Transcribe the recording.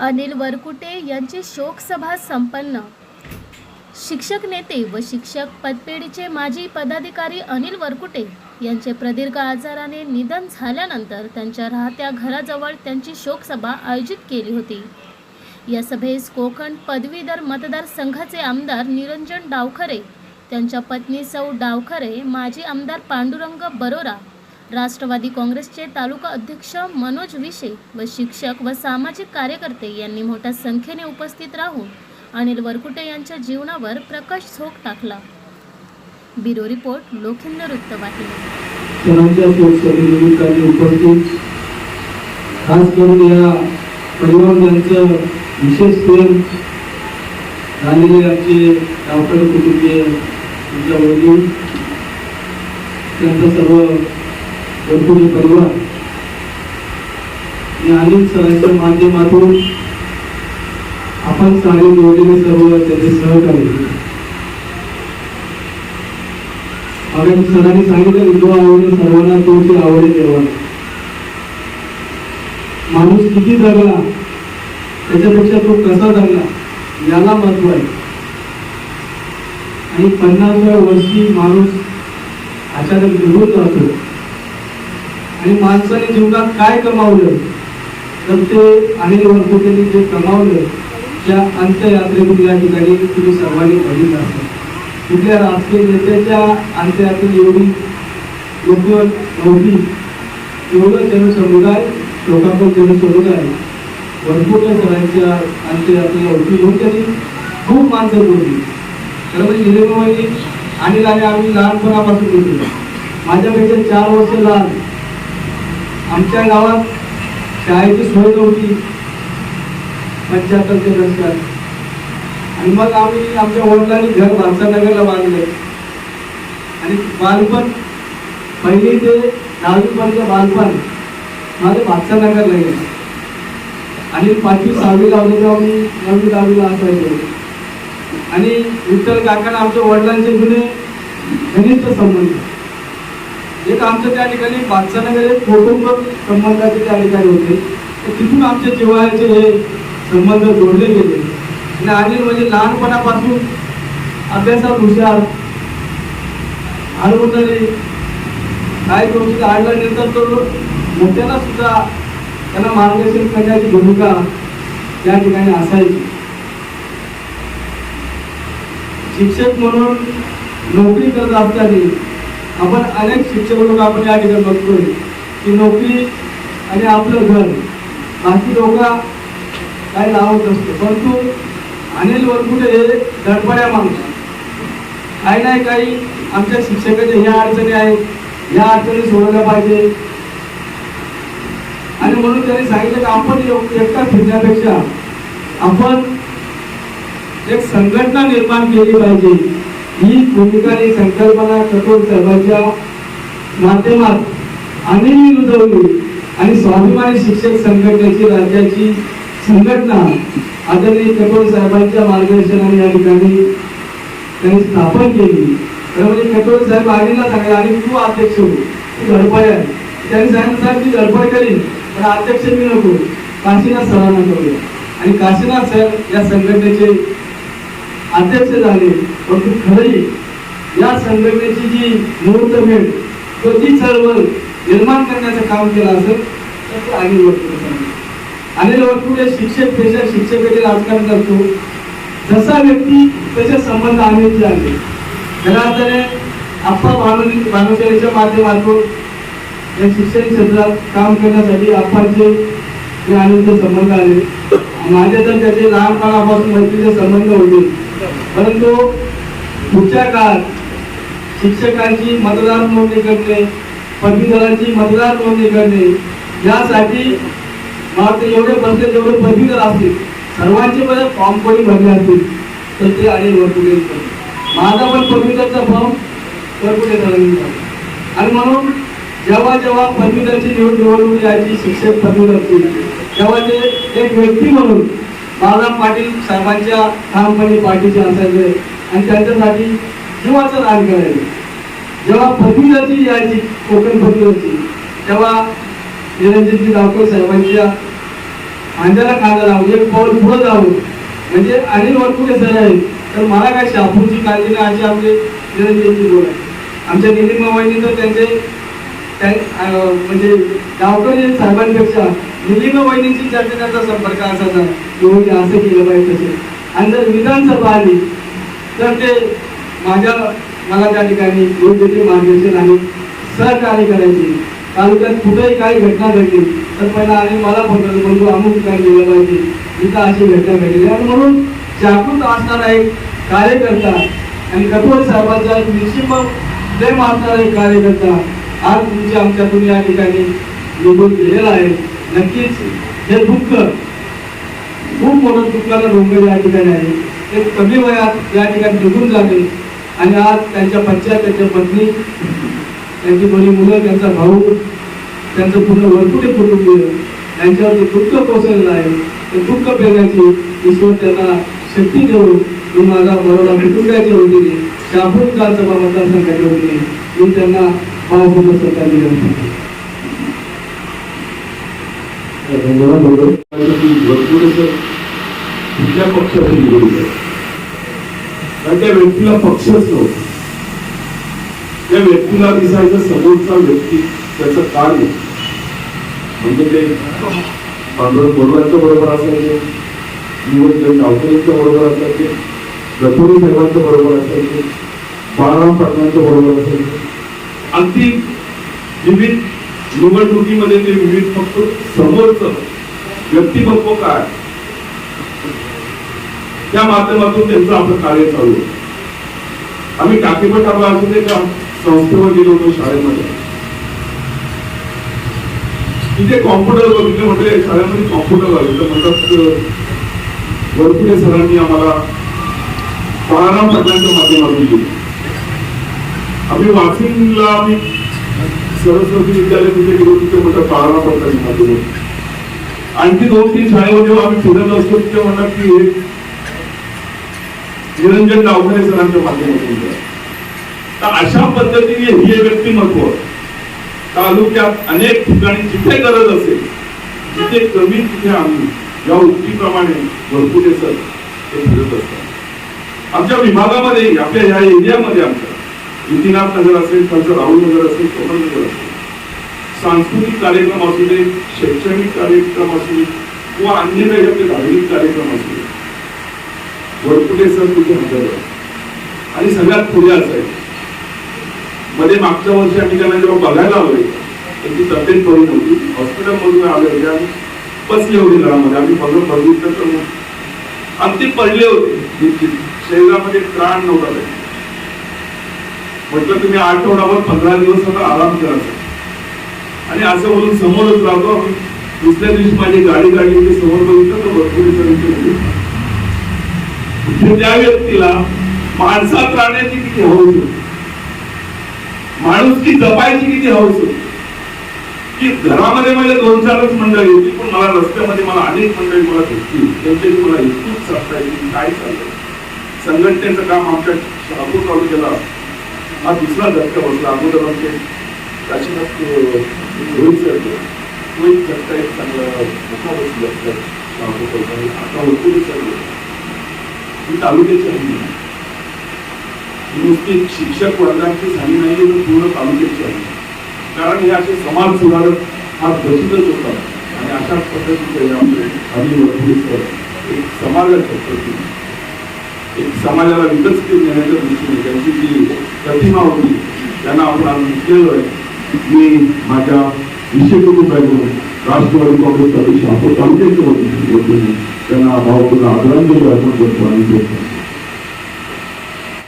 अनिल वरकुटे यांची शोकसभा संपन्न. शिक्षक नेते व शिक्षक पदपेढीचे माजी पदाधिकारी अनिल वरकुटे यांचे प्रदीर्घ आजाराने निधन झाल्यानंतर त्यांच्या राहत्या घराजवळ त्यांची शोकसभा आयोजित केली होती. या सभेस कोकण पदवीधर मतदारसंघाचे आमदार निरंजन डावखरे त्यांच्या पत्नी सौ डावखरे माजी आमदार पांडुरंग बरोरा राष्ट्रवादी काँग्रेसचे तालुका अध्यक्ष मनोज विशे व शिक्षक व सामाजिक कार्यकर्ते यांनी मोठ्या संख्येने उपस्थित राहून अनिल वरकुटे यांच्या जीवनावर प्रकाश झोक टाकला. ब्युरो रिपोर्ट लोखिंद वृत्तवाहिनी. उपस्थित. खास करून या परिवार यांचं विशेष प्रेम झालेले आमचे गावकरी कुटुंबीय तुमच्या वडील त्यांचा सर्व वरकुटे परिवार. आणि अनेक सणांच्या माध्यमातून आपण सारे निवडलेले सर्व त्याचे सहकारी. आम्ही सरांनी सांगितलं जो आवडे सर्वांना तोची आवडे देवा माणूस किती जगला त्याच्यापेक्षा तो कसा जगला याला महत्त्व आहे. आणि पन्नासव्या वर्षी माणूस अचानक निघून जातो आणि माणसाने जीवनात काय कमावलं तर ते अनिल वरकुटेंनी जे कमावलं त्या अंत्ययात्रेतून या ठिकाणी तुम्ही सर्वांनी बघितलं असेल. कुठल्या राजकीय नेत्याच्या अंत्ययात्रेत एवढी योग्य नव्हती. एवढं जनसमुदाय लोकांकडे जनसमुदाय भरपूर सरांच्या अंत्ययात्रेला होती म्हणून त्यांनी खूप माणसं बोलली खरं म्हणजे निलेमाई आणि आम्ही लहानपणापासून होतो माझ्यापेक्षा चार वर्ष लहान. आमच्या गावात शाळेची सोय नव्हती. पंच्याहत्तरच्या दशकात. आणि मग आम्ही आमच्या वडिलांनी घर भारसानगरला बांधलं आणि बालपण पहिली ते दहावीपर्यंत बालपण माझं भातसानगरला गेलं. आणि पाचवी सहावी लावली तेव्हा मी नववी दहावीला असायचो. आणि विठ्ठल काकांना आमच्या वडिलांचे जुने घनिष्ठ संबंध. एक आमचं त्या ठिकाणी बादशाहनगर एक कुटुंब संबंधाचे त्या ठिकाणी होते. तर तिथून आमचे जिव्हाळ्याचे हे संबंध जोडले गेले. आणि अनिल म्हणजे लहानपणापासून अभ्यासात हुशार. हरवणारे काय गोष्टी आढळल्यानंतर तो मोठ्याला सुद्धा त्यांना मार्गदर्शन करण्याची भूमिका त्या ठिकाणी असायची. शिक्षक म्हणून नोकरी करत असताना आपण अनेक शिक्षक लोक आपण या ठिकाणी बघतोय. की नोकरी आणि आपलं घर बाकी लोक काय लावत नसतो. परंतु अनिल वरकुटे हे धडपड्या माणूस. काही नाही काही आमच्या शिक्षकाच्या ह्या अडचणी आहेत. ह्या अडचणी सोडवल्या पाहिजे. आणि म्हणून त्यांनी सांगितलं की आपण एकटा फिरण्यापेक्षा आपण एक संघटना निर्माण केली पाहिजे. ही भूमिका आणि संकल्पना कठोर साहेबांच्या माध्यमात अनिल रुजवली आणि स्वाभिमानी शिक्षक संघटनेची राज्याची संघटना आदरणीय कठोर साहेबांच्या मार्गदर्शनाने या ठिकाणी त्यांनी स्थापन केली. तर म्हणजे कठोर साहेब आधीला सांगितलं आणि तू अध्यक्ष हो तू धडपड आहे. त्यांनी सांगितलं साहेब मी धडपड करीन पण अध्यक्ष मी नको काशीनाथ सरांना करूया. आणि काशीनाथ सर या संघटनेचे अध्यक्ष झाले. परंतु खरंही या संघटनेची जी मुहूर्तमेढ तो ती चळवळ निर्माण करण्याचं काम केलं असेल तर ते अनिल वरकुटे अनिल वरकुटे शिक्षक पेशा शिक्षकेचे राजकारण करतो. जसा व्यक्ती त्याचे संबंध अनिलचे आले खऱ्या अर्थाने आप्पा भानु भानुशालीच्या माध्यमातून या शिक्षण क्षेत्रात काम करण्यासाठी आप्पांचे जे अनिलचे संबंध आले. माझे तर त्याचे लहानपणापासून मैत्रीचे संबंध होते. परंतु पुढच्या काळात शिक्षकांची मतदार नोंदणी करणे पदवीधरांची मतदार नोंदणी करणे यासाठी मला ते एवढे बसले जेवढे पदवीधर असतील सर्वांचे मध्ये फॉर्म कोणी भरले असतील तर ते अनिल वरकुटे माझा पण पदवीधरचा फॉर्म वरकुटे भरला. आणि म्हणून जेव्हा जेव्हा पदवीधरची निवडणूक यायची शिक्षक पदवीधरची तेव्हा ते एक व्यक्ती म्हणून बाळाराम पाटील साहेबांच्या ठामपणे पाठीचे असायचे आणि त्यांच्यासाठी जीवाचं दान करायचे. जेव्हा पदवीधरची यायची कोकण पदवीधरची तेव्हा निरंजनजी गावकर साहेबांच्या खांद्याला खांदा लावून एक पाऊल पुढं जाऊन म्हणजे अनिल वरपुडे सर आहे तर मला काय शापूरची काळजी नाही अशी आपले निरंजनजी बोल आहे आमच्या निलिमा तर त्यांचे त्या- म्हणजे गावकरी साहेबांपेक्षा निलिमा वहिनीची चर्चेचा संपर्क असायचा एवढी हो, असं केलं पाहिजे तसे. आणि जर विधानसभा आली तर ते माझ्या मला त्या ठिकाणी योग्य ते मार्गदर्शन आणि सहकार्य करायचे. तालुक्यात कुठेही काही घटना घडली तर पहिला आणि मला फोन करतो बंधू अमुक ठिकाणी गेलं पाहिजे. इथं अशी घटना घडली. आणि म्हणून जागृत असणारा एक कार्यकर्ता आणि कठोर साहेबांचा एक प्रेम असणारा एक कार्यकर्ता आज तुमची आमच्यातून या ठिकाणी निघून गेलेला आहे. नक्कीच हे दुःख खूप मोठं दुःखाला डोंगर या ठिकाणी आहे. ते कमी वयात या ठिकाणी निघून जाते. आणि आज त्यांच्या पश्चात त्यांच्या पत्नी त्यांची दोन्ही मुलं त्यांचा भाऊ त्यांचं पूर्ण वरपुटे कुटुंब त्यांच्यावर जे दुःख कोसळलं आहे. ते दुःख पेरण्याची ईश्वर त्यांना शक्ती देऊन मी माझा बरोबर कुटुंबाच्या वतीने शापूर विधानसभा मतदारसंघाच्या वतीने मी त्यांना भावपूर्ण सरकारने करतो धन्यवाद वगैरे भरपूर कुठल्या पक्षाचे विरोधी कारण त्या व्यक्तीला पक्षच नव्हता त्या व्यक्तीला दिसायचं समोरचा व्यक्ती त्याचं कार्य म्हणजे ते पांडुरंग बोरवांच्या बरोबर असायचे निवडणूक गावकऱ्यांच्या बरोबर असायचे गतोरी साहेबांच्या बरोबर असायचे बाळाराम पाटलांच्या बरोबर असायचे अगदी विविध निवडणुकीमध्ये ते विविध फक्त समोरचं व्यक्तिमत्व काय त्या माध्यमातून त्यांचं आपलं कार्य चालू आम्ही आम्ही टाकेपटाला अजून एका संस्थेवर गेलो होतो शाळेमध्ये. तिथे कॉम्प्युटर बघितले म्हटले शाळेमध्ये कॉम्प्युटर लागले तर म्हणतात वरपुडे सरांनी आम्हाला बाळाराम पाटलांच्या माध्यमातून दिली. आम्ही वाशिमला आम्ही सरस्वती विद्यालय तिथे गेलो तिथे म्हणतात बाळाराम पडतात माध्यमातून आणखी दोन तीन शाळेवर जेव्हा आम्ही फिरत असतो तिथे म्हणतात की निरंजन डावखरे सरांच्या माध्यमातून तर अशा पद्धतीने हे व्यक्तिमत्व तालुक्यात अनेक ठिकाणी जिथे गरज असेल जिथे कमी तिथे आम्ही या उक्तीप्रमाणे भरपूर सर हे फिरत असतात आमच्या विभागामध्ये आपल्या ह्या एरियामध्ये आमच्या नितीनाथ नगर असेल त्यांचं राहुल नगर असेल कोकण नगर असेल. सांस्कृतिक कार्यक्रम असू दे शैक्षणिक कार्यक्रम असू दे किंवा अन्य काही आपले धार्मिक कार्यक्रम असू दे. भरपुटे सर तिथे हजर आणि सगळ्यात पुढे असायचे मध्ये मागच्या वर्षी आम्ही त्यांना जेव्हा बघायला आलोय त्यांची तब्येत बरी नव्हती. हॉस्पिटलमधून आले होते आणि बसले होते घरामध्ये. आम्ही बघत बघितलं तर मग. पडले होते. शरीरामध्ये प्राण नव्हता काही. म्हटलं तुम्ही आठवडाभर पंधरा दिवस आता आराम करायचा आणि असं बोलून समोरच राहतो दुसऱ्या दिवशी माझी गाडी काढली होती समोर बघितलं तर भरपूर म्हणजे त्या व्यक्तीला माणसात राहण्याची किती हौस होती. माणूस की जपायची किती हौस होती. की घरामध्ये माझ्या दोन चारच मंडळी होती पण मला रस्त्यामध्ये मला अनेक मंडळी मला भेटली. त्यांच्याशी मला इतकूच सांगता येईल काय चाललंय? संघटनेचं काम आमच्या शहापूर तालुक्याला हा दुसरा धक्का बसला अगोदर आमचे काशीनाथ रोहित सर तो एक धक्का एक चांगला मोठा बसला शहापूर आता वरपुरी सर ही तालुक्याची हल्ली ही नुसती शिक्षक वर्गांची झाली नाही तर पूर्ण तालुक्याची हमी आहे. कारण हे असे समाज सुधारक हा बसूनच होता. आणि अशाच पद्धतीचे हे हल्ली हमी सर एक समाजाच्या पद्धतीने समाजाला विकसित देण्याच्या दृष्टीने त्यांची जी प्रतिमा होती त्यांना आपण आम्ही केलं मी माझ्या विषय कुटुंबाकडून राष्ट्रवादी काँग्रेस अध्यक्ष आपण तालुक्याच्या वतीने त्यांना भावपूर्ण आदरांजली अर्पण करतो. आणि